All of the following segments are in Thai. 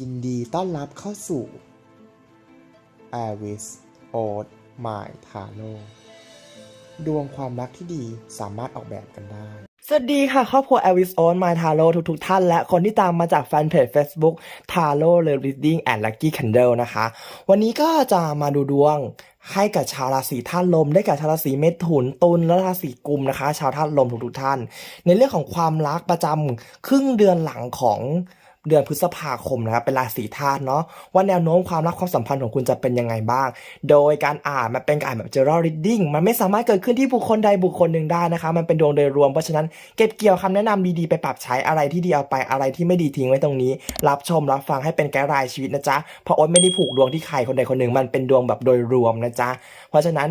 ยินดีต้อนรับเข้าสู่ a r i s o d My t a r o ดวงความรักที่ดีสามารถออกแบบกันได้ สวัสดีค่ะ ครอบครัว Elvis On My Taro ทุกๆท่าน และคนที่ตามมาจากแฟนเพจ Facebook Taro Love Reading and Lucky Candle นะคะ วันนี้ก็จะมาดูดวงให้กับชาวราศีธาตุลม ได้กับชาวราศีเมถุนตุลและราศีกุมนะคะ ชาวธาตุลมทุกๆท่าน ในเรื่องของความรักประจำครึ่งเดือนหลังของ เดือนพฤษภาคมนะครับเป็นราศีธาตุเนาะว่าแนวโน้มความรักความสัมพันธ์ของคุณจะเป็นยังไงบ้าง โดยการอ่านมันเป็นการอ่านแบบ general reading มันไม่สามารถเกิดขึ้นที่บุคคลใดบุคคลหนึ่งได้นะคะ มันเป็นดวงโดยรวมเพราะฉะนั้นเก็บเกี่ยวคำแนะนำดีๆไปปรับใช้อะไรที่ดีเอาไปอะไรที่ไม่ดีทิ้งไว้ตรงนี้ รับชมรับฟังให้เป็นไกด์ไลน์ชีวิตนะจ๊ะเพราะโอ๊ตไม่ได้ผูกดวงที่ใครคนใดคนหนึ่งมันเป็นดวงแบบโดยรวมนะจ๊ะเพราะฉะนั้น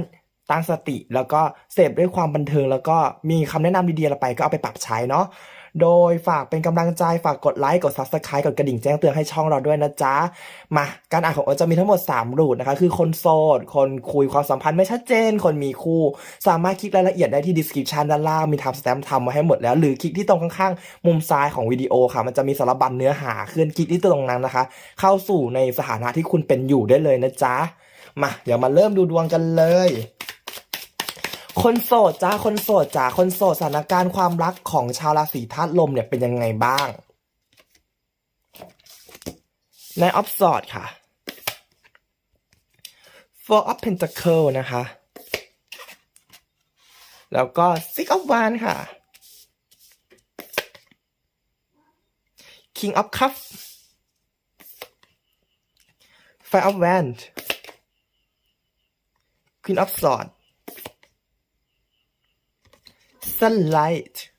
ตั้งสติแล้วก็เสพด้วยความบันเทิงแล้วก็มีคำแนะนำดีๆอะไรไปก็เอาไปปรับใช้เนาะ โดยฝากเป็นกำลังใจฝากกดไลค์กด Subscribe กดกระดิ่งแจ้งเตือนให้ช่องเราด้วยนะจ๊ะ มาการอ่านของโอจะมีทั้งหมด 3 รูทนะคะ คือคนโสด คนคุยความสัมพันธ์ไม่ชัดเจน คนมีคู่ สามารถคลิกรายละเอียดได้ที่ description ด้านล่างมีทำสแตมป์ทำมาให้หมดแล้ว หรือคลิกที่ตรงข้างๆ มุมซ้ายของวิดีโอค่ะ มันจะมีสารบัญเนื้อหาเคลื่อนคลิกที่ตรงนั้นนะคะ เข้าสู่ในสถานะที่คุณเป็นอยู่ได้เลยนะจ๊ะมาเดี๋ยวมาเริ่มดูดวงกันเลย คนโสดจ้าคนโสดจ้าคนโสดสถานการณ์ความรักของชาวราศีธาตุลมเนี่ยเป็นยังไงบ้าง ในออฟสอดค่ะ Four of Pentacle นะคะ แล้วก็ Six of Wands ค่ะ King of Cups Five of Wands Queen of Swords Sunlight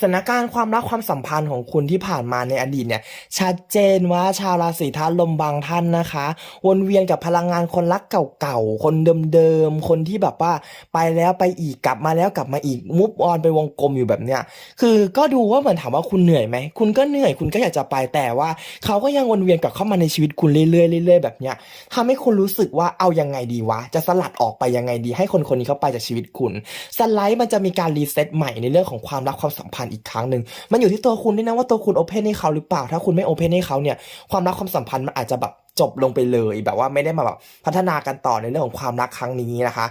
สถานการณ์ความรักความสัมพันธ์ของคุณที่ผ่านมาในอดีตเนี่ย ชัดเจนว่าชาวราศีธาตุลมบางท่านนะคะ วนเวียนกับพลังงานคนรักเก่าๆ คนเดิมๆ คนที่แบบว่าไปแล้วไปอีกกลับมาแล้วกลับมาอีกมุฟออนไปวงกลมอยู่แบบเนี้ยคือก็ดูว่าเหมือนถามว่าคุณเหนื่อยไหมคุณก็เหนื่อยคุณก็อยากจะไปแต่ว่าเขาก็ยังวนเวียนกลับเข้ามาในชีวิตคุณเรื่อยๆเรื่อยๆแบบเนี้ยทำให้คุณรู้สึกว่าเอายังไงดีวะจะสลัดออกไปยังไงดี ให้คนคนนี้เข้าไปจากชีวิตคุณ สไลด์มันจะมีการรีเซ็ตใหม่ในเรื่องของความรักความสัมพันธ์อีกครั้งหนึ่งมันอยู่ที่ตัวคุณด้วยนะว่าตัวคุณโอเพนให้เขาหรือเปล่า ถ้าคุณไม่โอเพนให้เขาเนี่ยความรักความสัมพันธ์มันอาจจะแบบจบลงไปเลยแบบว่าไม่ได้มาแบบพัฒนากันต่อในเรื่องของความรักครั้งนี้นะคะ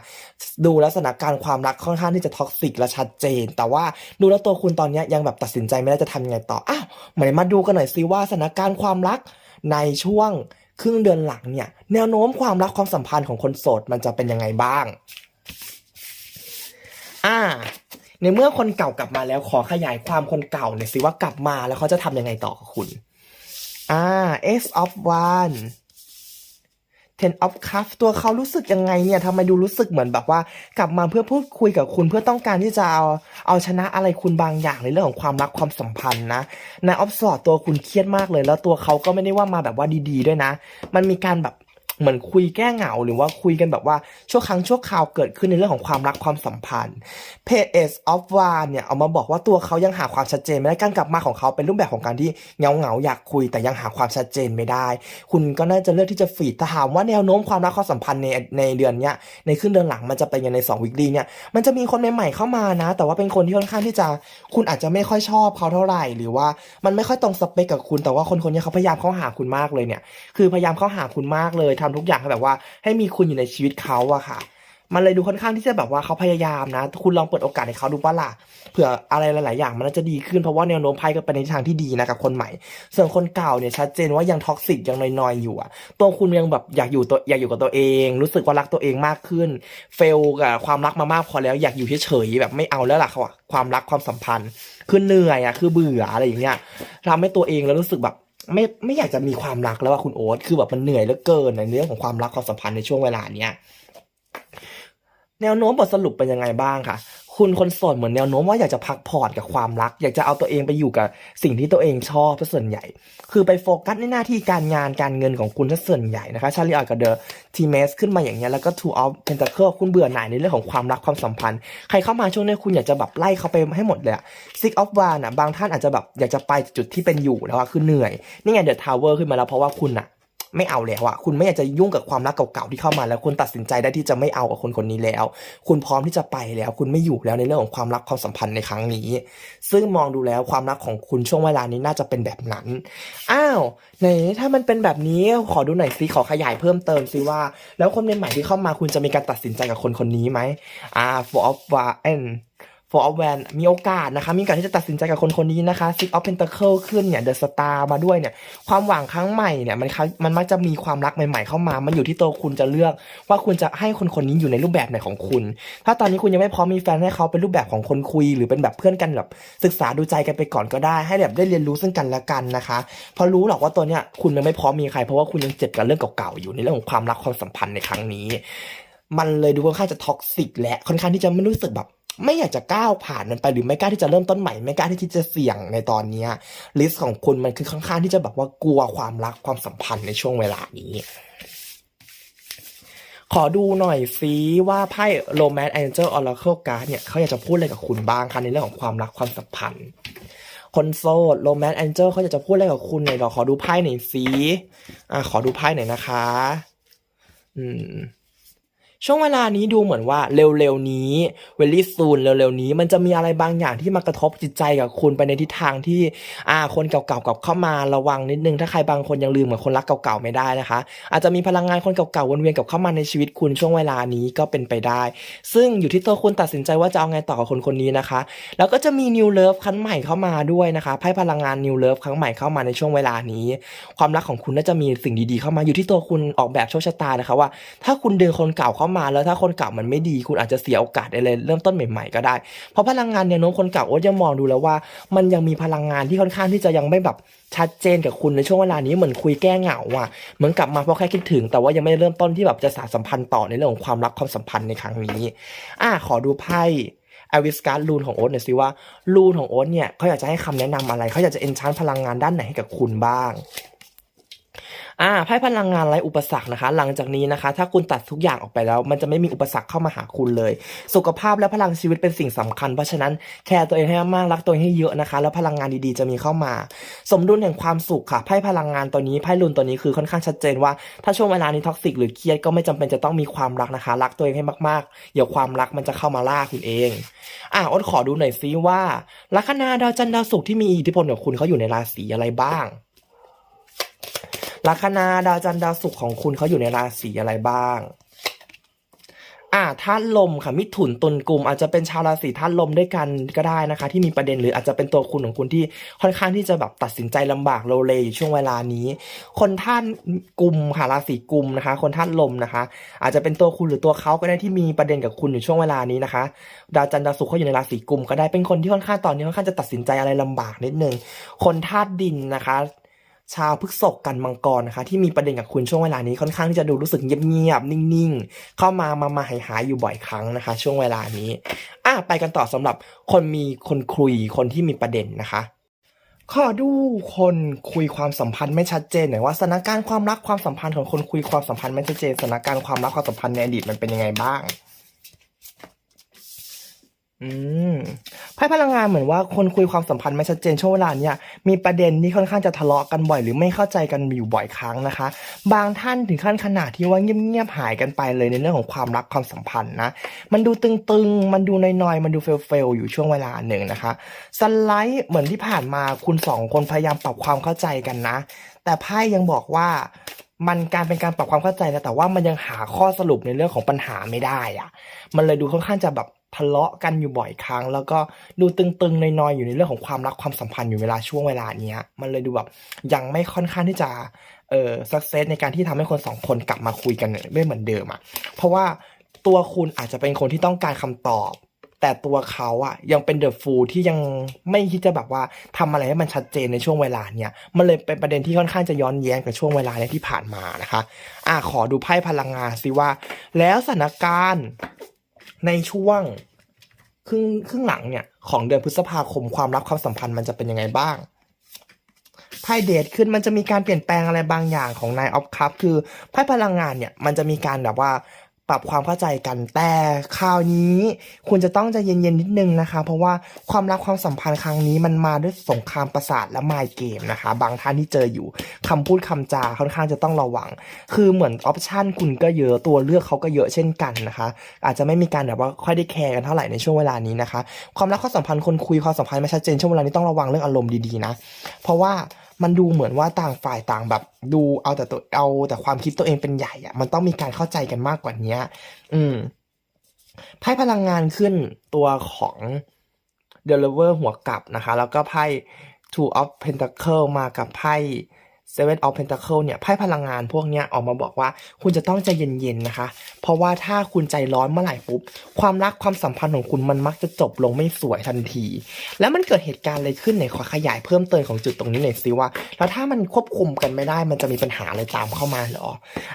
ดูลักษณะการความรักค่อนข้างที่จะท็อกซิกและชัดเจน แต่ว่าดูแล้วตัวคุณตอนนี้ยยังแบบตัดสินใจไม่ได้จะทำยังไงต่ออ้าวมามาดูกันหน่อยซิว่าสถานการณ์ความรักในช่วงครึ่งเดือนหลังเนี่ยแนวโน้มความรักความสัมพันธ์ของคนโสดมันจะเป็นยังไงบ้าง อ่า ในเมื่อคนเก่ากลับมาแล้วขอขยายความคนเก่าหน่อยสิว่ากลับมาแล้วเขาจะทำยังไงต่อกับคุณอ่า S of One Ten of Cups ตัวเขารู้สึกยังไงเนี่ยทำไมดูรู้สึกเหมือนแบบว่า กลับมาเพื่อพูดคุยกับคุณเพื่อต้องการที่จะเอาเอาชนะอะไรคุณบางอย่างในเรื่องของความรักความสัมพันธ์นะในออฟสอดตัวคุณเครียดมากเลย แล้วตัวเขาก็ไม่ได้ว่ามาแบบว่าดี ๆ ด้วยนะ มันมีการแบบ เหมือนคุยแก้เหงาหรือว่าคุยกันแบบว่าชั่วครั้งชั่วคราวเกิดขึ้นในเรื่องของความรักความสัมพันธ์เพจ S of One เนี่ยเอามาบอกว่าตัวเขายังหาความชัดเจนไม่ได้การกลับมาของเขาเป็นรูปแบบของการที่เงาเงาๆอยากคุยแต่ยังหาความชัดเจนไม่ได้ คุณก็น่าจะเลือกที่จะฝีดถ้าถามว่าแนวโน้มความรักความสัมพันธ์ในในเดือนเนี้ยในครึ่งเดือนหลังมันจะเป็นยังไงใน2วิกฤตเนี่ยมันจะมีคนใหม่ๆเข้ามานะ แต่ว่าเป็นคนที่ค่อนข้างที่จะคุณอาจจะไม่ค่อยชอบเขาเท่าไหร่ หรือว่ามันไม่ค่อยตรงสเปคกับคุณแต่ว่าคนคนนี้เขาพยายามเข้าหาคุณมากเลยเนี่ยคือพยายามเข้าหาคุณมากเลยททุกอย่างให้แบบว่า ให้มีคุณอยู่ในชีวิตเขาอะค่ะ มันเลยดูค่อนข้างที่จะแบบว่าเขาพยายามนะ คุณลองเปิดโอกาสให้เขาดูป่ะล่ะเผื่ออะไรหลาย ๆ อย่าง มันจะดีขึ้นเพราะว่าแนวโน้มไพ่ก็ไปในทางที่ดีนะกับคนใหม่ ส่วนคนเก่าเนี่ยชัดเจนว่ายังท็อกซิกยังนอย ๆ อยู่อะตัวคุณยังแบบอยากอยู่ตัวอยากอยู่กับตัวเอง รู้สึกว่ารักตัวเองมากขึ้น เฟลกับความรักมามากพอแล้วอยากอยู่เฉย ๆ แบบไม่เอาแล้วล่ะเขาอะความรักความสัมพันธ์คือเหนื่อยอะคือเบื่ออะไรอย่างเงี้ยทำให้ตัวเองแล้วรู้สึกแบบ ไม่ไม่อยากจะมีความรักแล้วว่าคุณโอ๊ตคือแบบมันเหนื่อยเหลือเกินในเรื่องของความรักความสัมพันธ์ในช่วงเวลาเนี้ยแนวโน้มบทสรุปเป็นยังไงบ้างค่ะ คุณคนโสดเหมือนแนวโน้มว่าอยากจะพักผ่อนกับความรัก อยากจะเอาตัวเองไปอยู่กับสิ่งที่ตัวเองชอบซะส่วนใหญ่ คือไปโฟกัสในหน้าที่การงานการเงินของคุณซะส่วนใหญ่นะคะชาลีออยกับเดอะทีเมสขึ้นมาอย่างเงี้ยแล้วก็ two of pentacle คุณเบื่อหน่ายในเรื่องของความรักความสัมพันธ์ ใครเข้ามาช่วงนี้คุณอยากจะแบบไล่เขาไปให้หมดเลยอะ six of one อะบางท่านอาจจะแบบอยากจะไปจุดที่เป็นอยู่แล้วอะคือเหนื่อยนี่ไงเดอะทาวเวอร์ขึ้นมาแล้วเพราะว่าคุณอะ ไม่เอาแล้วอะคุณไม่อยากจะยุ่งกับความรักเก่าๆที่เข้ามาแล้วคุณตัดสินใจได้ที่จะไม่เอากับคนคนนี้แล้ว คุณพร้อมที่จะไปแล้วคุณไม่อยู่แล้วในเรื่องของความรักความสัมพันธ์ในครั้งนี้ ซึ่งมองดูแล้วความรักของคุณช่วงเวลานี้น่าจะเป็นแบบนั้นอ้าวไหนถ้ามันเป็นแบบนี้ขอดูหน่อยซิขอขยายเพิ่มเติมซิว่า แล้วคนใหม่ที่เข้ามาคุณจะมีการตัดสินใจกับคนคนนี้ไหมอ่า for of one for of one มีโอกาสนะคะ มีโอกาสที่จะตัดสินใจกับคนคนนี้นะคะ six of pentacle ขึ้นเนี่ย the star มาด้วยเนี่ย ความหวังครั้งใหม่เนี่ย มันมันมักจะมีความรักใหม่ๆเข้ามา มันอยู่ที่ตัวคุณจะเลือก ว่าคุณจะให้คนคนนี้อยู่ในรูปแบบไหนของคุณ ถ้าตอนนี้คุณยังไม่พร้อมมีแฟนให้เขาเป็นรูปแบบของคนคุย หรือเป็นแบบเพื่อนกันแบบศึกษาดูใจกันไปก่อนก็ได้ ให้แบบได้เรียนรู้ซึ่งกันและกันนะคะเพราะรู้หรอกว่าตัวเนี้ยคุณยังไม่พร้อมมีใครเพราะว่าคุณยังเจ็บกับเรื่องเก่าๆอยู่ในเรื่องของความรักความสัมพันธ์ในครั้งนี้ มันเลยดูค่อนข้างจะท็อกซิกและค่อนข้างที่จะไม่รู้สึกแบบ ไม่อยากจะก้าวผ่านมันไปหรือไม่กล้าที่จะเริ่มต้นใหม่ ไม่กล้าที่จะเสี่ยงในตอนเนี้ลิสต์ของคุณมันคือค่อนข้างที่จะแบบว่ากลัวความรักความสัมพันธ์ในช่วงเวลานี้ ขอดูหน่อยซิว่าไพ่ Romance Angel Oracle Card เนี่ยเขาอยากจะพูดอะไรกับคุณบ้างคะในเรื่องของความรักความสัมพันธ์ คนโสด Romance Angel เขาอยากจะพูดอะไรกับคุณหน่อยเรอขอดูไพ่หน่อยซิอะขอดูไพ่หน่อยนะคะ อืม ช่วงเวลานี้ดูเหมือนว่าเร็วๆนี้เวลี่ซูนเร็วๆนี้ มันจะมีอะไรบางอย่างที่มากระทบจิตใจกับคุณไปในทิศทางที่อ่าคนเก่าๆกับเข้ามาระวังนิดนึงถ้าใครบางคนยังลืมเหมือนคนรักเก่าๆไม่ได้นะคะ อาจจะมีพลังงานคนเก่าๆวนเวียนกับเข้ามาในชีวิตคุณช่วงเวลานี้ก็เป็นไปได้ ซึ่งอยู่ที่ตัวคุณตัดสินใจว่าจะเอาไงต่อกับคนคนนี้นะคะ แล้วก็จะมี New Love ครั้งใหม่เข้ามาด้วยนะคะไพ่พลังงาน New Love ครั้งใหม่เข้ามาในช่วงเวลานี้ ความรักของคุณน่าจะมีสิ่งดีๆเข้ามาอยู่ที่ตัวคุณออกแบบโชคชะตานะคะว่า ถ้าคุณดึงคนเก่าเข้ามาแล้วถ้าคนเก่ามันไม่ดี คุณอาจจะเสียโอกาสอะไรเริ่มต้นใหม่ๆก็ได้ เพราะพลังงานแนวโน้มคนเก่าโอ๊ตยังมองดูแล้วว่า มันยังมีพลังงานที่ค่อนข้างที่จะยังไม่แบบชัดเจนกับคุณในช่วงเวลานี้เหมือนคุยแก้เหงาอะเหมือนกลับมาเพราะแค่คิดถึง แต่ว่ายังไม่ได้เริ่มต้นที่แบบจะสานสัมพันธ์ต่อในเรื่องของความรักความสัมพันธ์ในครั้งนี้อะขอดูไพ่อวิสการ์ดลูนของโอ๊ตหน่อยสิว่าลูนของโอ๊ตเนี่ยเขาอยากจะให้คำแนะนำอะไรเขาอยากจะเอนชานพลังงานด้านไหนให้กับคุณบ้าง อ่าไพ่พลังงานไร้อุปสรรคนะคะ หลังจากนี้นะคะ ถ้าคุณตัดทุกอย่างออกไปแล้ว มันจะไม่มีอุปสรรคเข้ามาหาคุณเลย สุขภาพและพลังชีวิตเป็นสิ่งสำคัญ เพราะฉะนั้นแคร์ตัวเองให้มากรักตัวเองให้เยอะนะคะ แล้วพลังงานดีๆจะมีเข้ามา สมดุลแห่งความสุขค่ะไพ่พลังงานตัวนี้ไพ่ลุนตัวนี้คือค่อนข้างชัดเจนว่าถ้าช่วงเวลานี้ท็อกซิกหรือเครียดก็ไม่จำเป็นจะต้องมีความรักนะคะ รักตัวเองให้มากๆ เดี๋ยวความรักมันจะเข้ามาล่าคุณเอง อะอ้นขอดูหน่อยซิว่าลัคนาดาวจันทร์ดาวศุกร์ที่มีอิทธิพลกับคุณเขาอยู่ในราศีอะไรบ้าง ลัคนาดาวจันทร์ดาวศุกร์ของคุณเขาอยู่ในราศีอะไรบ้าง อ่าธาตุลมค่ะ มิถุนตุลกลุ่มอาจจะเป็นชาวราศีธาตุลมด้วยกันก็ได้นะคะ ที่มีประเด็นหรืออาจจะเป็นตัวคุณของคุณที่ค่อนข้างที่จะแบบตัดสินใจลำบากโลเลอยู่ช่วงเวลานี้ คนธาตุกลุ่มค่ะราศีกลุ่มนะคะ คนธาตุลมนะคะ อาจจะเป็นตัวคุณหรือตัวเขาก็ได้ที่มีประเด็นกับคุณอยู่ช่วงเวลานี้นะคะ ดาวจันทร์ดาวศุกร์เขาอยู่ในราศีกลุ่มก็ได้เป็นคนที่ค่อนข้างตอนนี้ค่อนข้างจะตัดสินใจอะไรลำบากนิดนึงคนธาตุดินนะคะ ชาวพฤกษภกันมังกรนะคะ ที่มีประเด็นกับคุณช่วงเวลานี้ค่อนข้างที่จะดูรู้สึกเงียบๆนิ่งๆ เข้ามามามาหายหายอยู่บ่อยครั้งนะคะ ช่วงเวลานี้อะไปกันต่อสำหรับคนมีคนคุยคนที่มีประเด็นนะคะขอดูคนคุยความสัมพันธ์ไม่ชัดเจนหน่อยว่าสถานการณ์ความรักความสัมพันธ์ของคนคุยความสัมพันธ์ไม่ชัดเจนสถานการณ์ความรักความสัมพันธ์ในอดีตมันเป็นยังไงบ้าง อืมไพ่พลังงานเหมือนว่าคนคุยความสัมพันธ์ไม่ชัดเจนช่วงเวลาเนี้ยมีประเด็นที่ค่อนข้างจะทะเลาะกันบ่อย หรือไม่เข้าใจกันอยู่บ่อยครั้งนะคะ บางท่านถึงขั้นขนาดที่ว่าเงียบๆหายกันไปเลยในเรื่องของความรักความสัมพันธ์นะมันดูตึงๆ มันดูน้อยๆ มันดูเฟลๆอยู่ช่วงเวลาหนึ่งนะคะสไลด์เหมือนที่ผ่านมาคุณสองคนพยายามปรับความเข้าใจกันนะ แต่ไพ่ยังบอกว่ามันการเป็นการปรับความเข้าใจนะแต่ว่ามันยังหาข้อสรุปในเรื่องของปัญหาไม่ได้อะมันเลยดูค่อนข้างจะแบบ ทะเลาะกันอยู่บ่อยครั้ง แล้วก็ดูตึงๆนอยๆอยู่ในเรื่องของความรักความสัมพันธ์อยู่เวลาช่วงเวลาเนี้ย มันเลยดูแบบยังไม่ค่อนข้างที่จะเออสักเซสในการที่ทำให้คนสองคนกลับมาคุยกันไม่เหมือนเดิมอะเพราะว่าตัวคุณอาจจะเป็นคนที่ต้องการคำตอบ แต่ตัวเขาอะยังเป็นเดอะฟูลที่ยังไม่คิดจะแบบว่าทำอะไรให้มันชัดเจนในช่วงเวลาเนี้ยมันเลยเป็นประเด็นที่ค่อนข้างจะย้อนแย้งกับช่วงเวลาเนี้ยที่ผ่านมานะคะ อะขอดูไพ่พลังงานสิว่า แล้วสถานการณ์ ในช่วงครึ่งครึ่งหลังเนี่ยของเดือนพฤษภาคมความรักความสัมพันธ์มันจะเป็นยังไงบ้างไพ่เดทขึ้นมันจะมีการเปลี่ยนแปลงอะไรบางอย่างของนายออฟคัพคือไพ่พลังงานเนี่ยมันจะมีการแบบว่า ปรับความเข้าใจกันแต่คราวนี้ คุณจะต้องใจเย็นๆนิดนึงนะคะ เพราะว่าความรักความสัมพันธ์ครั้งนี้มันมาด้วยสงครามประสาทและไมเกมนะคะ บางท่านที่เจออยู่คำพูดคำจาค่อนข้างจะต้องระวัง คือเหมือนออปชันคุณก็เยอะตัวเลือกเขาก็เยอะเช่นกันนะคะ อาจจะไม่มีการแบบว่าค่อยได้แคร์กันเท่าไหร่ในช่วงเวลานี้นะคะ ความรักความสัมพันธ์คนคุยความสัมพันธ์ไม่ชัดเจนช่วงเวลานี้ต้องระวังเรื่องอารมณ์ดีๆนะ เพราะว่า มันดูเหมือนว่าต่างฝ่ายต่างแบบ ดูเอาแต่ตัวเอาแต่ความคิดตัวเองเป็นใหญ่อะมันต้องมีการเข้าใจกันมากกว่านี้อืมไพ่พลังงานขึ้นตัวของ d e l i v e r หัวกลับนะคะ แล้วก็ไพ่ Two of Pentacle มากับไพ่ Seven of Pentacle เนี่ยไพ่พลังงานพวกเนี้ยออกมาบอกว่าคุณจะต้องใจเย็นๆนะคะ เพราะว่าถ้าคุณใจร้อนเมื่อไหร่ปุ๊บ ความรักความสัมพันธ์ของคุณมันมักจะจบลงไม่สวยทันที แล้วมันเกิดเหตุการณ์อะไรขึ้นไหนขอขยายเพิ่มเติมของจุดตรงนี้หน่อยสิว่า แล้วถ้ามันควบคุมกันไม่ได้มันจะมีปัญหาอะไรตามเข้ามาหรอ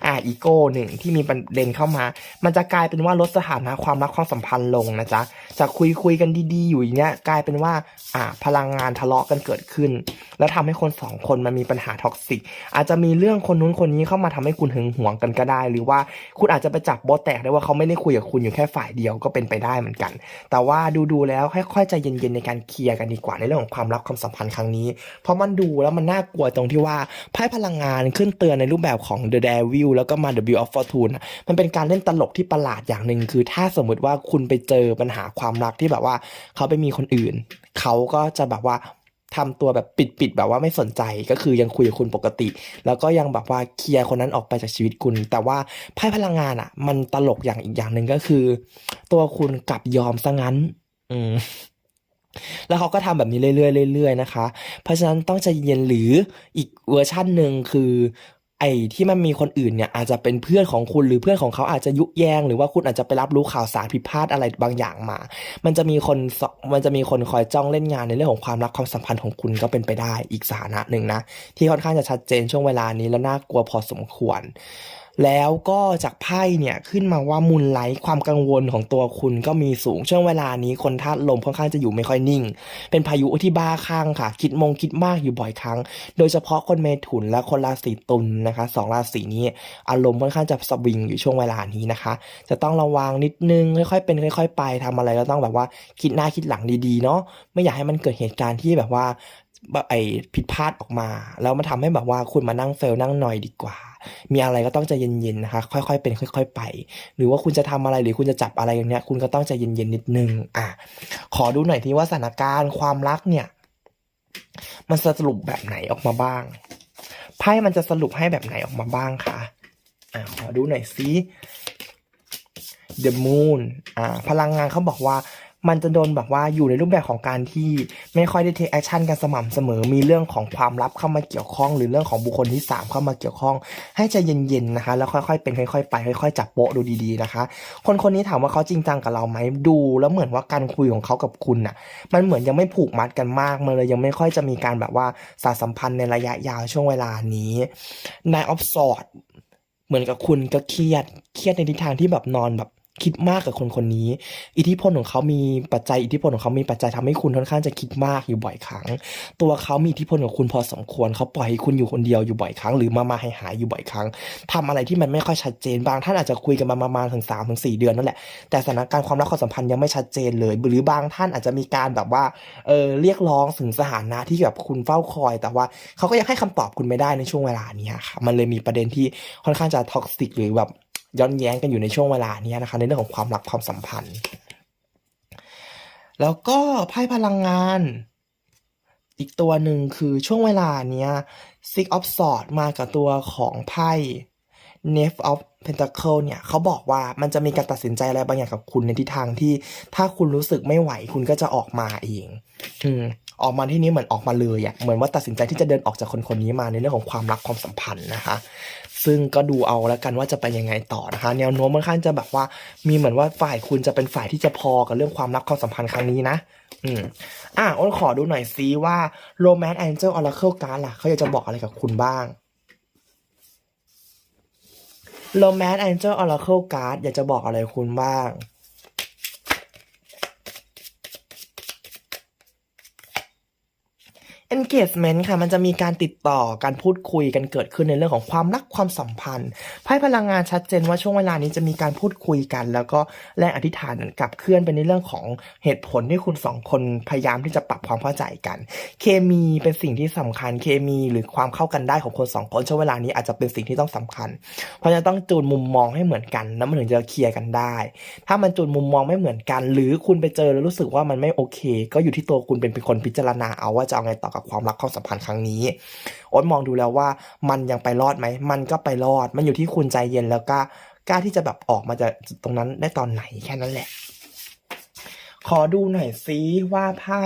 อ่าอีโก้หนึ่งที่มีประเด็นเข้ามา มันจะกลายเป็นว่าลดสถานะความรักความสัมพันธ์ลงนะจ๊ะจากคุยคุยกันดีๆ อยู่อย่างเนี้ยกลายเป็นว่าอ่าพลังงานทะเลาะกันเกิดขึ้น แล้วทำให้คนสองคนมันมีปัญหาท็อกซิก อาจจะมีเรื่องคนนู้นคนนี้เข้ามาทำให้คุณหึงหวงกันก็ได้ หรือว่าคุณอาจจะไปจับโบแตกได้ว่าเขาไม่ได้คุยกับคุณอยู่แค่ฝ่ายเดียวก็เป็นไปได้เหมือนกัน แต่ว่าดูๆแล้วค่อยๆใจเย็นๆในการเคลียร์กันดีกว่าในเรื่องของความรักความสัมพันธ์ครั้งนี้ เพราะมันดูแล้วมันน่ากลัวตรงที่ว่าไพ่พลังงานขึ้นเตือนในรูปแบบของ The Devil แล้วก็มา The Wheel of Fortune อะมันเป็นการเล่นตลกที่ประหลาดอย่างหนึ่งคือถ้าสมมติว่าคุณไปเจอปัญหาความรักที่แบบว่า เขาไปมีคนอื่น เขาก็จะแบบว่า ทำตัวแบบปิดๆแบบว่าไม่สนใจก็คือยังคุยกับคุณปกติ แล้วก็ยังแบบว่าเคลียร์คนนั้นออกไปจากชีวิตคุณ แต่ว่าไพ่พลังงานอะ มันตลกอย่างอีกอย่างหนึ่งก็คือ ตัวคุณกลับยอมซะงั้น อืมแล้วเขาก็ทำแบบนี้เรื่อยๆเรื่อยๆนะคะ เพราะฉะนั้นต้องใจเย็นหรืออีกเวอร์ชั่นหนึ่งคือ ไอ้ที่มันมีคนอื่นเนี่ยอาจจะเป็นเพื่อนของคุณหรือเพื่อนของเขาอาจจะยุแยง หรือว่าคุณอาจจะไปรับรู้ข่าวสารผิดพลาดอะไรบางอย่างมา มันจะมีคนสมันจะมีคนคอยจ้องเล่นงานในเรื่องของความรักความสัมพันธ์ของคุณก็เป็นไปได้อีกสถานะหนึ่งนะที่ค่อนข้างจะชัดเจนช่วงเวลานี้แล้วน่ากลัวพอสมควร แล้วก็จากไพ่เนี่ยขึ้นมาว่ามูลไลท์ความกังวลของตัวคุณก็มีสูงช่วงเวลานี้คนธาตุลมค่อนข้างจะอยู่ไม่ค่อยนิ่ง เป็นพายุที่บ้าคลั่งค่ะ คิดมงคิดมากอยู่บ่อยครั้ง โดยเฉพาะคนเมถุนและคนราศีตุลนะคะสองราศีนี้อารมณ์ค่อนข้างจะสวิงอยู่ช่วงเวลานี้นะคะ จะต้องระวังนิดนึงค่อยๆเป็นค่อย ๆ ไปทำอะไรก็ต้องแบบว่าคิดหน้าคิดหลังดีๆเนาะไม่อยากให้มันเกิดเหตุการณ์ที่แบบว่า แบบไอผิดพลาดออกมา แล้วมันทำให้แบบว่าคุณมานั่งเฟลนั่งหน่อยดีกว่า มีอะไรก็ต้องใจเย็นๆนะคะ ค่อยๆเป็น ค่อย ๆ ไป หรือว่าคุณจะทำอะไรหรือคุณจะจับอะไรอย่างเนี้ยคุณก็ต้องใจเย็นๆนิดนึงอะขอดูหน่อยที่ว่าสถานการณ์ความรักเนี่ย มันสรุปแบบไหนออกมาบ้างไพ่มันจะสรุปให้แบบไหนออกมาบ้างคะอะขอดูหน่อยซิ The Moon อ่า พลังงานเขาบอกว่า มันจะโดนแบบว่าอยู่ในรูปแบบของการที่ไม่ค่อยได้เทคแอคชั่นกันสม่ำเสมอ มีเรื่องของความลับเข้ามาเกี่ยวข้อง หรือเรื่องของบุคคลที่สามเข้ามาเกี่ยวข้อง ให้ใจเย็นๆนะคะ แล้วค่อยๆเป็นค่อยๆไปค่อยๆจับโปะดูดีๆนะคะ คนคนนี้ถามว่าเขาจริงจังกับเราไหมดูแล้วเหมือนว่าการคุยของเขากับคุณน่ะมันเหมือนยังไม่ผูกมัดกันมากมันเลยยังไม่ค่อยจะมีการแบบว่าสารสัมพันธ์ในระยะยาวช่วงเวลานี้นายออฟสอดเหมือนกับคุณก็เครียดเครียดในทิศทางที่แบบนอนแบบ คิดมากกับคนคนนี้ อิทธิพลของเขามีปัจจัยอิทธิพลของเขามีปัจจัยทำให้คุณค่อนข้างจะคิดมากอยู่บ่อยครั้ง ตัวเขามีอิทธิพลกับคุณพอสมควรเขาปล่อยให้คุณอยู่คนเดียวอยู่บ่อยครั้ง หรือมามาหายหายอยู่บ่อยครั้งทำอะไรที่มันไม่ค่อยชัดเจนบางท่านอาจจะคุยกันมาประมาณถึงสามถึงสี่เดือนนั่นแหละแต่สถานการณ์ความรักความสัมพันธ์ยังไม่ชัดเจนเลย หรือบางท่านอาจจะมีการแบบว่าเออเรียกร้องถึงสถานะที่แบบคุณเฝ้าคอย แต่ว่าเขาก็ยังให้คำตอบคุณไม่ได้ในช่วงเวลานี้ค่ะมันเลยมีประเด็นที่ค่อนข้างจะท็อกซิกหรือแบบ ย้อนแย้งกันอยู่ในช่วงเวลานี้นะคะในเรื่องของความรักความสัมพันธ์ แล้วก็ไพ่พลังงาน อีกตัวหนึ่งคือช่วงเวลาเนี้ย Six of Swords มากับตัวของไพ่ Knave of Pentacle เนี่ยเขาบอกว่ามันจะมีการตัดสินใจอะไรบางอย่างกับคุณในทิศทางที่ถ้าคุณรู้สึกไม่ไหวคุณก็จะออกมาเอง อืม ออกมาที่นี้เหมือนออกมาเลยอะ่ะเหมือนว่าตัดสินใจที่จะเดินออกจากคนคนนี้มาในเรื่องของความรักความสัมพันธ์นะคะ ซึ่งก็ดูเอาแล้วกันว่าจะไปยังไงต่อนะคะ แนวโน้มค่อนข้างจะแบบว่า มีเหมือนว่าฝ่ายคุณจะเป็นฝ่ายที่จะพอกับเรื่องความรักความสัมพันธ์ครั้งนี้นะ อืมอะอ้นขอดูหน่อยซิว่า Romance Angel Oracle Card ล่ะเขาอยากจะบอกอะไรกับคุณบ้าง Romance Angel Oracle Card อยากจะบอกอะไรคุณบ้าง engagement ค่ะ มันจะมีการติดต่อการพูดคุยกันเกิดขึ้นในเรื่องของความรักความสัมพันธ์ไพ่พลังงานชัดเจนว่าช่วงเวลานี้จะมีการพูดคุยกัน แล้วก็แรงอธิษฐานกับเคลื่อนไปในเรื่องของเหตุผลที่คุณสองคนพยายามที่จะปรับความเข้าใจกัน เคมีเป็นสิ่งที่สำคัญเคมีหรือความเข้ากันได้ของคนสองคนช่วงเวลานี้อาจจะเป็นสิ่งที่ต้องสำคัญ เพราะจะต้องจูนมุมมองให้เหมือนกันแล้วมันถึงจะเคลียร์กันได้ ถ้ามันจูนมุมมองไม่เหมือนกัน หรือคุณไปเจอแล้วรู้สึกว่ามันไม่โอเค ก็อยู่ที่ตัวคุณเป็นเป็นคนพิจารณาเอาว่าจะเอาไงต่อกับความรักความสัมพันธ์ครั้งนี้โอ๊ตมองดูแล้วว่ามันยังไปรอดไหม มันก็ไปรอด มันอยู่ที่คุณใจเย็นแล้วก็กล้าที่จะแบบออกมาจากตรงนั้นได้ตอนไหนแค่นั้นแหละ ขอดูหน่อยซิว่าไพ่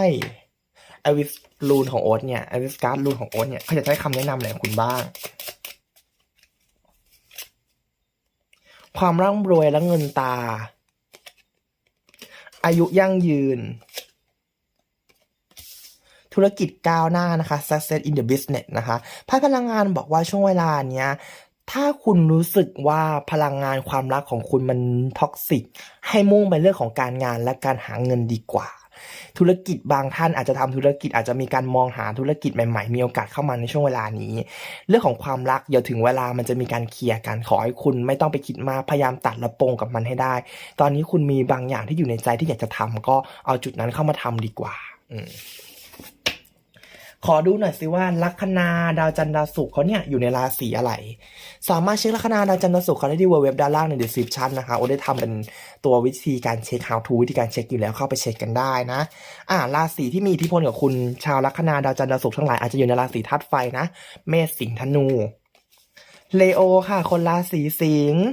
ไอวิสลูนของโอ๊ตเนี่ยไอวิสการ์ดลูนของโอ๊ตเนี่ยเขาจะใช้คำแนะนำอะไรคุณบ้าง ความร่ำรวยและเงินตา อายุยั่งยืน ธุรกิจก้าวหน้านะคะ success in the business นะคะไพ่พลังงานบอกว่าช่วงเวลาเนี้ยถ้าคุณรู้สึกว่าพลังงานความรักของคุณมันท็อกซิก ให้มุ่งไปเรื่องของการงานและการหาเงินดีกว่า ธุรกิจบางท่านอาจจะทำธุรกิจอาจจะมีการมองหาธุรกิจใหม่ๆ มีโอกาสเข้ามาในช่วงเวลานี้ เรื่องของความรักเดี๋ยวถึงเวลามันจะมีการเคลียร์กันขอให้คุณไม่ต้องไปคิดมากพยายามตัดและปงกับมันให้ได้ ตอนนี้คุณมีบางอย่างที่อยู่ในใจที่อยากจะทำก็เอาจุดนั้นเข้ามาทำดีกว่า อืม ขอดูหน่อยสิว่าลัคนาดาวจันทร์ดาวศุกร์เขาเนี่ยอยู่ในราศีอะไร สามารถเช็คลัคนาดาวจันทร์ดาวศุกร์เขาได้ที่เว็บด้านล่างใน description นะคะโอได้ทำเป็นตัววิธีการเช็ค how to วิธีการเช็คอยู่แล้วเข้าไปเช็คกันได้นะ อ่าราศีที่มีอิทธิพลกับคุณชาวลัคนาดาวจันทร์ดาวศุกร์ทั้งหลายอาจจะอยู่ในราศีธาตุไฟนะ เมษสิงห์ธนูเลโอค่ะ คนราศีสิงห์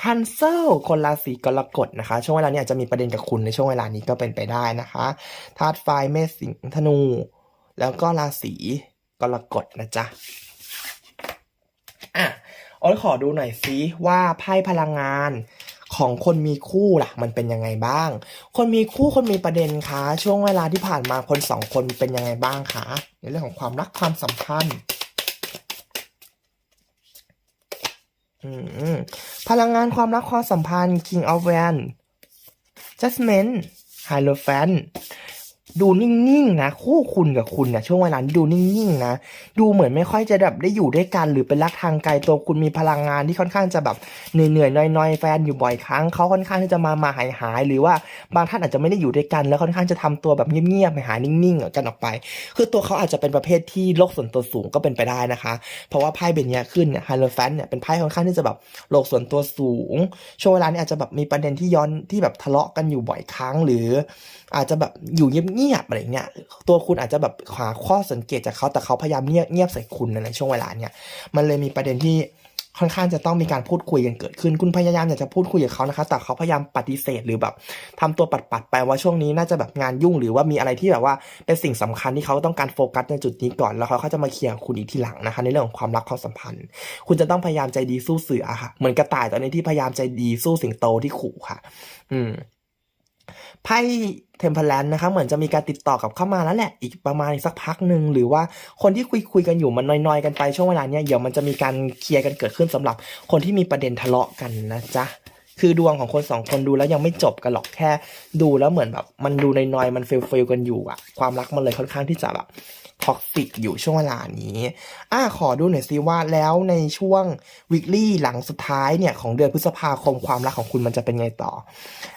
คันเซลคนราศีกรกฎนะคะ ช่วงเวลานี้อาจจะมีประเด็นกับคุณในช่วงเวลานี้ก็เป็นไปได้นะคะธาตุไฟเมษสิงห์ธนู แล้วก็ราศีกรกฎนะจ๊ะอะโอ้ยขอดูหน่อยซิว่าไพ่พลังงานของคนมีคู่ล่ะ มันเป็นยังไงบ้าง คนมีคู่คนมีประเด็นคะช่วงเวลาที่ผ่านมาคนสองคนเป็นยังไงบ้างคะในเรื่องของความรักความสัมพันธ์อืมพลังงานความรักความสัมพันธ์ King of Wands Judgment Hierophant ดูนิ่งๆนะคู่คุณกับคุณนะช่วงเวลานี้ดูนิ่งๆนะดูเหมือนไม่ค่อยจะแบบได้อยู่ด้วยกัน หรือเป็นรักทางไกลตัวคุณมีพลังงานที่ค่อนข้างจะแบบเหนื่อยๆน้อยๆแฟนอยู่บ่อยครั้งเขาค่อนข้างที่จะมามาหายหายๆหรือว่าบางท่านอาจจะไม่ได้อยู่ด้วยกัน แล้วค่อนข้างจะทำตัวแบบเงียบๆหายนิ่งๆกันออกไป คือตัวเขาอาจจะเป็นประเภทที่โลกส่วนตัวสูงก็เป็นไปได้นะคะ เพราะว่าไพ่เบนเนี้ยขึ้นเนี่ยไฮโลแฟนเนี่ยเป็นไพ่ค่อนข้างที่จะแบบโลกส่วนตัวสูง ช่วงเวลานี้อาจจะแบบมีประเด็นที่ย้อนที่แบบทะเลาะกันอยู่บ่อยครั้ง หรือ อาจจะแบบอยู่เงียบๆอะไรเงี้ยตัวคุณอาจจะแบบหาข้อสังเกตจากเขาแต่เขาพยายามเงียบเงียบใส่คุณในช่วงเวลาเนี่ยมันเลยมีประเด็นที่ค่อนข้างจะต้องมีการพูดคุยกันเกิดขึ้น คุณพยายามอยากจะพูดคุยกับเขานะคะ แต่เขาพยายามปฏิเสธหรือแบบทำตัวปัดๆไปว่าช่วงนี้น่าจะแบบงานยุ่งหรือว่ามีอะไรที่แบบว่าเป็นสิ่งสำคัญที่เขาต้องการโฟกัสในจุดนี้ก่อน แล้วเขาจะมาเคลียร์คุณอีกทีหลังนะคะ ในเรื่องของความรักความสัมพันธ์ คุณจะต้องพยายามใจดีสู้เสือค่ะ เหมือนกระต่ายตอนนี้ที่พยายามใจดีสู้สิงโตที่ขู่ค่ะ อืม ไพ่เทมเพลนนะคะเหมือนจะมีการติดต่อกับเข้ามาแล้วแหละ อีกประมาณอีกสักพักหนึ่งหรือว่าคนที่คุยคุยกันอยู่มันน้อยๆกันไปช่วงเวลาเนี้ยเดี๋ยวมันจะมีการเคลียร์กันเกิดขึ้นสำหรับคนที่มีประเด็นทะเลาะกันนะจ๊ะ คือดวงของคนสองคนดูแล้วยังไม่จบกันหรอกแค่ ดูแล้วเหมือนแบบ มันดูน้อยๆมันเฟลเฟลกันอยู่อะความรักมันเลยค่อนข้างที่จะแบบท็อกซิกอยู่ช่วงเวลานี้ อ่าขอดูหน่อยซิว่าแล้วในช่วงวิกลี่หลังสุดท้ายเนี่ย ของเดือนพฤษภาคมความรักของคุณมันจะเป็นไงต่อ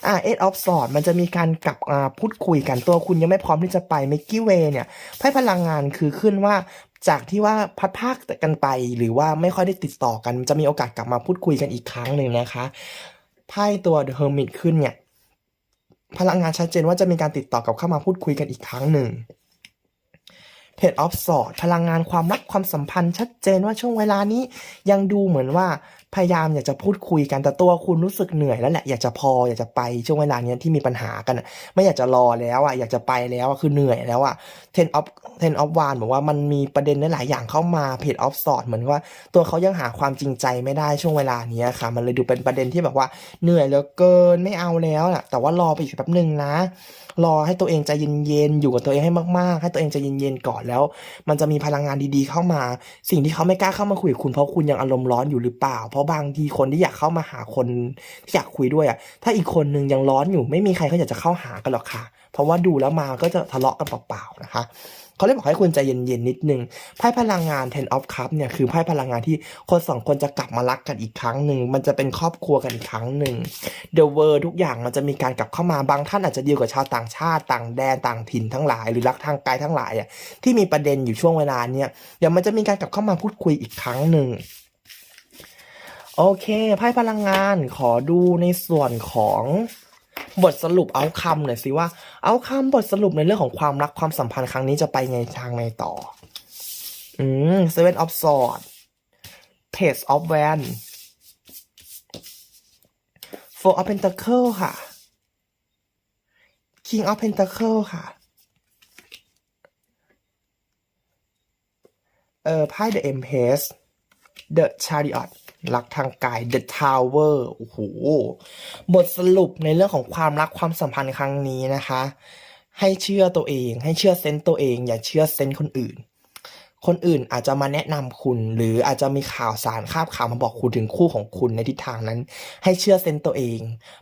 อ่าเอ็ดออฟสอดมันจะมีการกลับมาพูดคุยกันตัวคุณยังไม่พร้อมที่จะไปเมกกี้เวเนี่ยไพ่พลังงานคือขึ้นว่าจากที่ว่าพัดภาคกันไปหรือว่าไม่ค่อยได้ติดต่อกัน จะมีโอกาสกลับมาพูดคุยกันอีกครั้งหนึ่งนะคะ ไพ่ตัว The Hermit ขึ้นเนี่ย พลังงานชัดเจนว่าจะมีการติดต่อกลับเข้ามาพูดคุยกันอีกครั้งหนึ่งเพจออฟสอดพลังงานความรักความสัมพันธ์ชัดเจนว่าช่วงเวลานี้ยังดูเหมือนว่า พยายามอยากจะพูดคุยกันแต่ตัวคุณรู้สึกเหนื่อยแล้วแหละอยากจะพออยากจะไปช่วงเวลาเนี้ยที่มีปัญหากันไม่อยากจะรอแล้วอะอยากจะไปแล้วอะคือเหนื่อยแล้วอะเทนออฟเทนออฟวานบอกว่ามันมีประเด็นหลายอย่างเข้ามาเพจออฟสอดเหมือนว่า ตัวเขายังหาความจริงใจไม่ได้ช่วงเวลานี้ค่ะ มันเลยดูเป็นประเด็นที่แบบว่าเหนื่อยเหลือเกินไม่เอาแล้วอะแต่ว่ารอไปอีกแป๊บหนึ่งนะรอให้ตัวเองใจเย็นๆอยู่กับตัวเองให้มากๆ ให้ตัวเองใจเย็นๆก่อนแล้ว มันจะมีพลังงานดีๆเข้ามา สิ่งที่เขาไม่กล้าเข้ามาคุยกับคุณเพราะคุณยังอารมณ์ร้อนอยู่หรือเปล่า เพราะบางทีคนที่อยากเข้ามาหาคนที่อยากคุยด้วยอะถ้าอีกคนนึงยังร้อนอยู่ไม่มีใครเขาอยากจะเข้าหากันหรอกค่ะ เพราะว่าดูแล้วมาก็จะทะเลาะกันเปล่าๆนะคะ เขาเลยบอกให้คุณใจเย็นๆนิดนึงไพ่พลังงาน Ten of Cups เนี่ยคือไพ่พลังงานที่คนสองคนจะกลับมารักกันอีกครั้งหนึ่งมันจะเป็นครอบครัวกันอีกครั้งหนึ่ง The World ทุกอย่างมันจะมีการกลับเข้ามาบางท่านอาจจะดีลกับชาวต่างชาติต่างแดนต่างถิ่นทั้งหลาย หรือรักทางไกลทั้งหลายอะที่มีประเด็นอยู่ช่วงเวลาเนี่ยเดี๋ยวมันจะมีการกลับเข้ามาพูดคุยอีกครั้งหนึ่งโอเคไพ่พลังงานขอดูในส่วนของ บทสรุปเอาคำหน่อยสิว่าเอาคำบทสรุปในเรื่องของความรักความสัมพันธ์ครั้งนี้จะไปไงทางไงต่อ อืม Seven of Swords Page of Wands Four of Pentacle ค่ะ King of Pentacle ค่ะ เอ่อไพ่ The Empress The Chariot รั รักทางกาย The Tower โอ้โห บทสรุปในเรื่องของความรักความสัมพันธ์ครั้งนี้นะคะ ให้เชื่อตัวเอง ให้เชื่อเซนต์ตัวเอง อย่าเชื่อเซนต์คนอื่น คนอื่นอาจจะมาแนะนำคุณ หรืออาจจะมีข่าวสารคาบข่าวมาบอกคุณถึงคู่ของคุณในทิศทางนั้น ให้เชื่อเซนต์ตัวเอง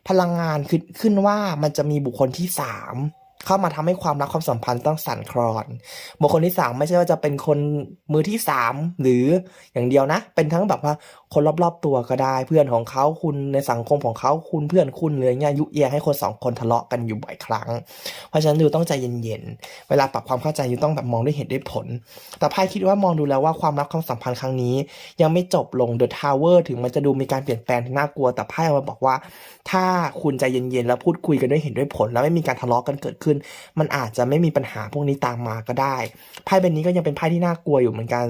พลังงานขึ้นขึ้นว่ามันจะมีบุคคลที่สามเข้ามาทำให้ความรักความสัมพันธ์ต้องสั่นคลอน บุคคลที่สามไม่ใช่ว่าจะเป็นคนมือที่สามหรืออย่างเดียวนะ เป็นทั้งแบบว่า คนรอบๆตัวก็ได้เพื่อนของเขาคุณในสังคมของเขาคุณเพื่อนคุณเลยเนี่ยยุแยงให้คนสองคนทะเลาะกันอยู่บ่อยครั้ง เพราะฉะนั้นดูต้องใจเย็นๆ เวลาปรับความเข้าใจยูต้องแบบมองด้วยเหตุด้วยผล แต่ไพ่คิดว่ามองดูแล้วว่าความรักความสัมพันธ์ครั้งนี้ ยังไม่จบลง The Tower ถึงมันจะดูมีการเปลี่ยนแปลงที่น่ากลัว แต่ไพ่มาบอกว่า ถ้าคุณใจเย็นๆแล้วพูดคุยกันด้วยเหตุด้วยผล แล้วไม่มีการทะเลาะกันเกิดขึ้น มันอาจจะไม่มีปัญหาพวกนี้ตามมาก็ได้ไพ่ใบนี้ก็ยังเป็นไพ่ที่น่ากลัวอยู่เหมือนกัน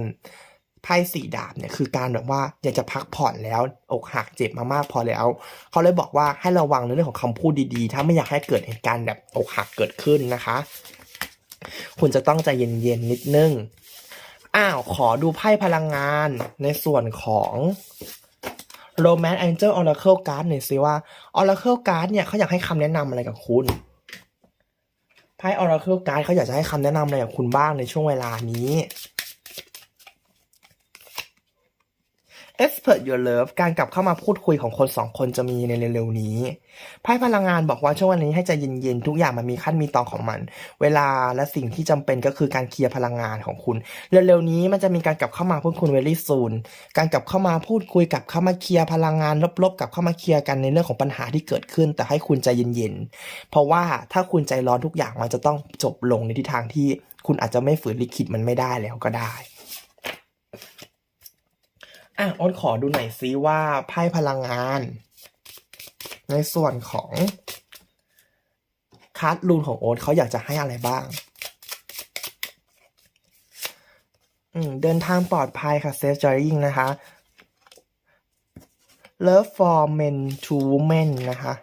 ไพ่สี่ดาบเนี่ยคือการแบบว่าอยากจะพักผ่อนแล้วอกหักเจ็บมามากพอแล้ว เขาเลยบอกว่าให้ระวังในเรื่องของคำพูดดีๆ ถ้าไม่อยากให้เกิดเหตุการณ์แบบอกหักเกิดขึ้นนะคะ คุณจะต้องใจเย็นๆนิดนึงอ้าวขอดูไพ่พลังงานในส่วนของ Romance Angel Oracle Card หน่อยสิว่า Oracle Card เนี่ยเขาอยากให้คำแนะนำอะไรกับคุณไพ่ Oracle Card เขาอยากจะให้คำแนะนำอะไรกับคุณบ้างในช่วงเวลานี้ Expert Your Love การกลับเข้ามาพูดคุยของคนสองคนจะมีในเร็วๆนี้ไพ่พลังงานบอกว่าช่วงวันนี้ให้ใจเย็นๆ ทุกอย่างมันมีขั้นมีตอนของมัน เวลาและสิ่งที่จำเป็นก็คือการเคลียร์พลังงานของคุณ เร็วๆนี้มันจะมีการกลับเข้ามาพูดคุยเวลี่ซูนการกลับเข้ามาพูดคุยกับเข้ามาเคลียร์พลังงานลบๆ กับเข้ามาเคลียร์กันในเรื่องของปัญหาที่เกิดขึ้น แต่ให้คุณใจเย็นๆ เพราะว่าถ้าคุณใจร้อนทุกอย่างมันจะต้องจบลงในทิศทางที่คุณอาจจะไม่ฝืนลิขิตมันไม่ได้แล้วก็ได้ อะอ้นขอดูหน่อยซิว่าไพ่พลังงาน ในส่วนของคาร์ดรูนของโอ๊ตเขาอยากจะให้อะไรบ้างอืมเดินทางปลอดภัยค่ะเซฟจอยยิงนะคะ love for men to women นะคะ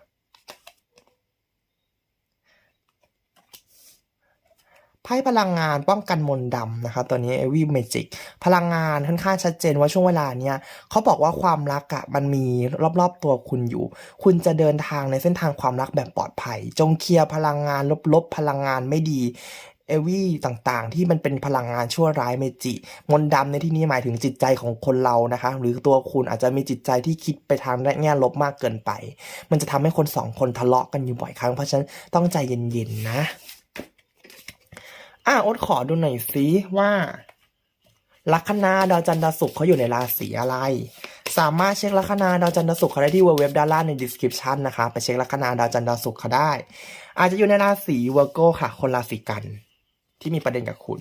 ไพ่พลังงานป้องกันมนต์ดำนะคะตัวนี้ e v i Magic พลังงานค่อนข้างชัดเจนว่าช่วงเวลาเนี้ยเขาบอกว่าความรักอะมันมีรอบๆตัวคุณอยู่ คุณจะเดินทางในเส้นทางความรักแบบปลอดภัย จงเคลียร์พลังงานลบๆพลังงานไม่ดีเอวี่ต่างๆ ที่มันเป็นพลังงานชั่วร้ายเมจิ มนดำในที่นี้หมายถึงจิตใจของคนเรานะคะ หรือตัวคุณอาจจะมีจิตใจที่คิดไปทางแง่ลบมากเกินไป มันจะทำให้คนสองคนทะเลาะกันอยู่บ่อยครั้งเพราะฉะนั้นต้องใจเย็นๆนะ อะโอ๊ตขอดูหน่อยซิว่า ลัคนาดาวจันทร์ดาวศุกร์เขาอยู่ในราศีอะไร สามารถเช็คลัคนาดาวจันทร์ดาวศุกร์เขาได้ที่เว็บด้านล่างใน description นะคะ ไปเช็คลัคนาดาวจันทร์ดาวศุกร์เขาได้ อาจจะอยู่ในราศีวอร์โกค่ะ คนราศีกัน ที่มีประเด็นกับคุณ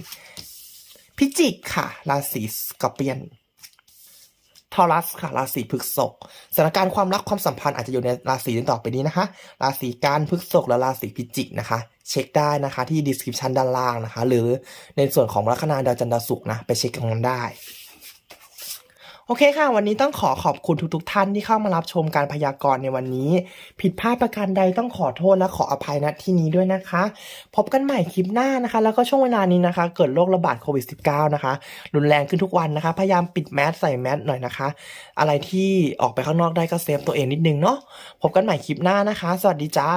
พิจิกค่ะ ราศีสกอร์เปียน ทอรัสค่ะ ราศีพฤษภสถานการณ์ความรักความสัมพันธ์อาจจะอยู่ในราศีต่อไปนี้นะคะ ราศีกันพฤษภและราศีพิจิกนะคะ เช็คได้นะคะที่ดีสคริปชันด้านล่างนะคะ หรือในส่วนของลัคนาดาวจันทร์ดาวศุกร์นะไปเช็คกันได้ โอเคค่ะ วันนี้ต้องขอขอบคุณทุกๆทท่านที่เข้ามารับชมการพยากรณ์ในวันนี้ ผิดพลาดประการใดต้องขอโทษและขออภัยณที่นี้ด้วยนะคะ พบกันใหม่คลิปหน้านะคะ แล้วก็ช่วงเวลานี้นะคะ เกิดโรคระบาดโควิด -19 นะคะ รุนแรงขึ้นทุกวันนะคะ พยายามปิดแมสใส่แมสหน่อยนะคะ อะไรที่ออกไปข้างนอกได้ก็เซฟตัวเองนิดนึงเนาะพบกันใหม่คลิปหน้านะคะ สวัสดีจ้า